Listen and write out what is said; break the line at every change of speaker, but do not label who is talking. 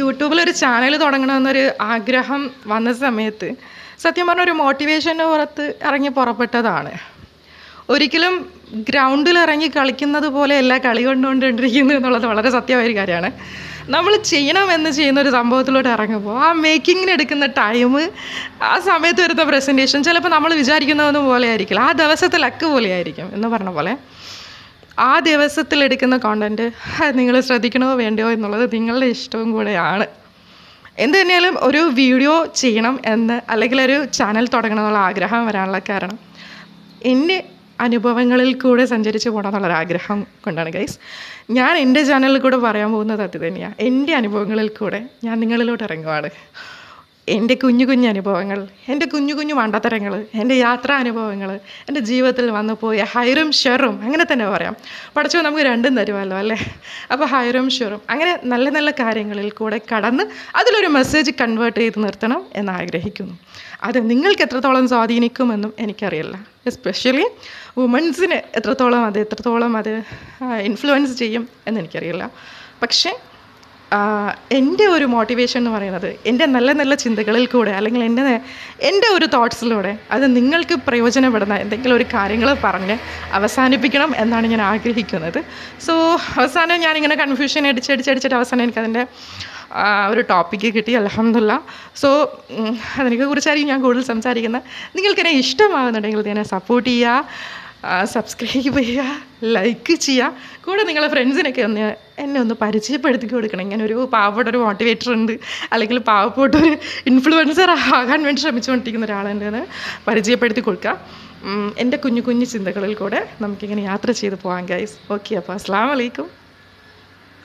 യൂട്യൂബിൽ ഒരു ചാനൽ തുടങ്ങണമെന്നൊരു ആഗ്രഹം വന്ന സമയത്ത് സത്യം പറഞ്ഞ ഒരു മോട്ടിവേഷന് പുറത്ത് ഇറങ്ങി പുറപ്പെട്ടതാണ്. ഒരിക്കലും ഗ്രൗണ്ടിൽ ഇറങ്ങി കളിക്കുന്നത് പോലെ എല്ലാ കളി കൊണ്ടുകൊണ്ടിരിക്കുന്നത് എന്നുള്ളത് വളരെ സത്യമായ ഒരു കാര്യമാണ്. നമ്മൾ ചെയ്യണമെന്ന് ചെയ്യുന്ന ഒരു സംഭവത്തിലോട്ട് ഇറങ്ങുമ്പോൾ ആ മേക്കിങ്ങിന് എടുക്കുന്ന ടൈം ആ സമയത്ത് വരുന്ന പ്രസന്റേഷൻ ചിലപ്പോൾ നമ്മൾ വിചാരിക്കുന്നതൊന്നും പോലെ ആയിരിക്കില്ല. ആ ദിവസത്തെ ലക്ക് പോലെ ആയിരിക്കും എന്ന് പറഞ്ഞ പോലെ. ആ ദിവസത്തിൽ എടുക്കുന്ന കോണ്ടന്റ് നിങ്ങൾ ശ്രദ്ധിക്കണോ വേണ്ടയോ എന്നുള്ളത് നിങ്ങളുടെ ഇഷ്ടവും കൂടെയാണ്. എന്ത് തന്നെയാലും ഒരു വീഡിയോ ചെയ്യണം എന്ന് അല്ലെങ്കിൽ ഒരു ചാനൽ തുടങ്ങണം എന്നുള്ള ആഗ്രഹം വരാനുള്ള കാരണം എന്റെ അനുഭവങ്ങളിൽ കൂടെ സഞ്ചരിച്ച് പോകണം എന്നുള്ളൊരു ആഗ്രഹം കൊണ്ടാണ് ഗൈസ് ഞാൻ എന്റെ ചാനലിൽ കൂടെ പറയാൻ പോകുന്നത് അത് തന്നെയാണ് എന്റെ അനുഭവങ്ങളിൽ കൂടെ ഞാൻ നിങ്ങളിലോട്ട് ഇറങ്ങുവാണ്. എന്റെ കുഞ്ഞു കുഞ്ഞു അനുഭവങ്ങൾ എന്റെ കുഞ്ഞു കുഞ്ഞു മണ്ടത്തരങ്ങൾ എന്റെ യാത്രാ അനുഭവങ്ങൾ എന്റെ ജീവിതത്തിൽ വന്നു പോയ ഹൈറും ഷെറും അങ്ങനെ തന്നെ പറയാം. പഠിച്ചോ നമുക്ക് രണ്ടും തരുമല്ലോ അല്ലേ? അപ്പോൾ ഹൈറും ഷെറും അങ്ങനെ നല്ല നല്ല കാര്യങ്ങളിൽ കൂടെ കടന്ന് അതിലൊരു മെസ്സേജ് കൺവേർട്ട് ചെയ്ത് നിർത്തണം എന്ന് ആഗ്രഹിക്കുന്നു അത് നിങ്ങൾക്ക് എത്രത്തോളം സ്വാധീനിക്കുമെന്നും എനിക്കറിയില്ല. എസ്പെഷ്യലി വുമൻസിന് എത്രത്തോളം അത് എത്രത്തോളം അത് ഇൻഫ്ലുവൻസ് ചെയ്യും എന്ന് എനിക്കറിയില്ല. പക്ഷേ എന്റെ ഒരു മോട്ടിവേഷൻ എന്ന് പറയുന്നത് എന്റെ നല്ല നല്ല ചിന്തകളിൽ കൂടെ അല്ലെങ്കിൽ എന്റെ എന്റെ ഒരു തോട്ട്സിലൂടെ അത് നിങ്ങൾക്ക് പ്രയോജനപ്പെടുന്ന എന്തെങ്കിലും ഒരു കാര്യങ്ങൾ പറഞ്ഞ് അവസാനിപ്പിക്കണം എന്നാണ് ഞാൻ ആഗ്രഹിക്കുന്നത്. സോ അവസാനം ഞാനിങ്ങനെ കൺഫ്യൂഷൻ അടിച്ചടിച്ചടിച്ചിട്ട് അവസാനം എനിക്കതിന്റെ ഒരു ടോപ്പിക്ക് കിട്ടി. അലഹമില്ല സോ അതിനെ കുറിച്ചായിരിക്കും ഞാൻ കൂടുതൽ സംസാരിക്കുന്നത്. നിങ്ങൾക്കെന്നെ ഇഷ്ടമാകുന്നുണ്ടെങ്കിൽ ഇതിനെ സപ്പോർട്ട് ചെയ്യുക. സബ്സ്ക്രൈബ് ചെയ്യുക ലൈക്ക് ചെയ്യുക. കൂടെ നിങ്ങളെ ഫ്രണ്ട്സിനൊക്കെ ഒന്ന് എന്നെ ഒന്ന് പരിചയപ്പെടുത്തി കൊടുക്കണം. ഒരു പാവപ്പെട്ട ഒരു മോട്ടിവേറ്റർ ഉണ്ട്. അല്ലെങ്കിൽ പാവപ്പെട്ട ഒരു ഇൻഫ്ലുവൻസർ ആകാൻ വേണ്ടി ശ്രമിച്ചുകൊണ്ടിരിക്കുന്ന ഒരാളുണ്ടെന്ന് പരിചയപ്പെടുത്തി കൊടുക്കുക. എന്റെ കുഞ്ഞു കുഞ്ഞു ചിന്തകളിൽ കൂടെ നമുക്കിങ്ങനെ യാത്ര ചെയ്ത് പോകാം ഗൈസ് ഓക്കെ അപ്പോൾ അസ്സാം വലൈക്കും